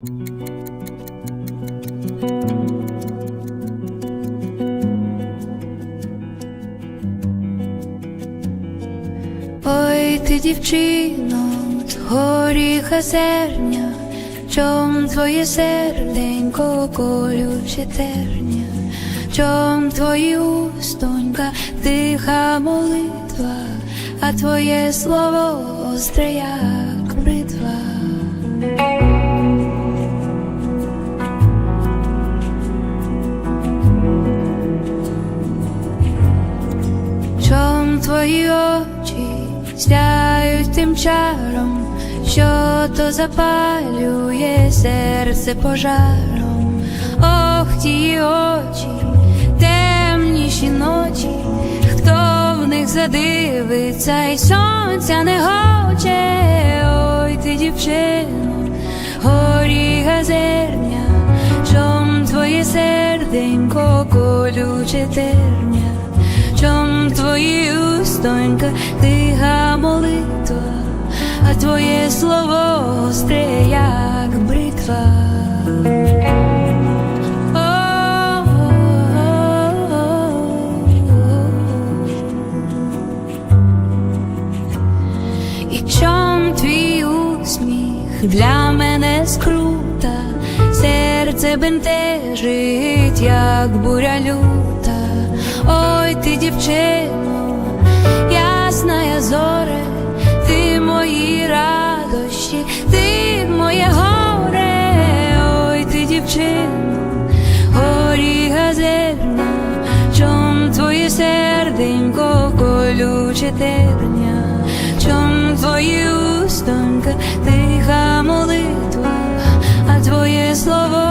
Ой, ти дівчино, з горіха зерня, чом твоє серденько колюче терня, чом твої устонька тиха молитва, а твоє слово остре, твої очі сяють тим чаром, що то запалює серце пожаром, ох, ті очі, темніші ночі, хто в них задивиться, й сонця не хоче, ой ти дівчино, горі газерня, чом твоє серденько колюче терня. Чом твої устонька тиха молитва, а твоє слово остре, як бритва. І чом твій усміх для мене скрута, серце бентежить, як буря люта. Ой, ти дівчино, ясна я зоре, ти мої радощі, ти моє горе, ти дівчино, горі газерня, чом твоє серденько колюче терня, чом твої устонька, тиха молитва, а твоє слово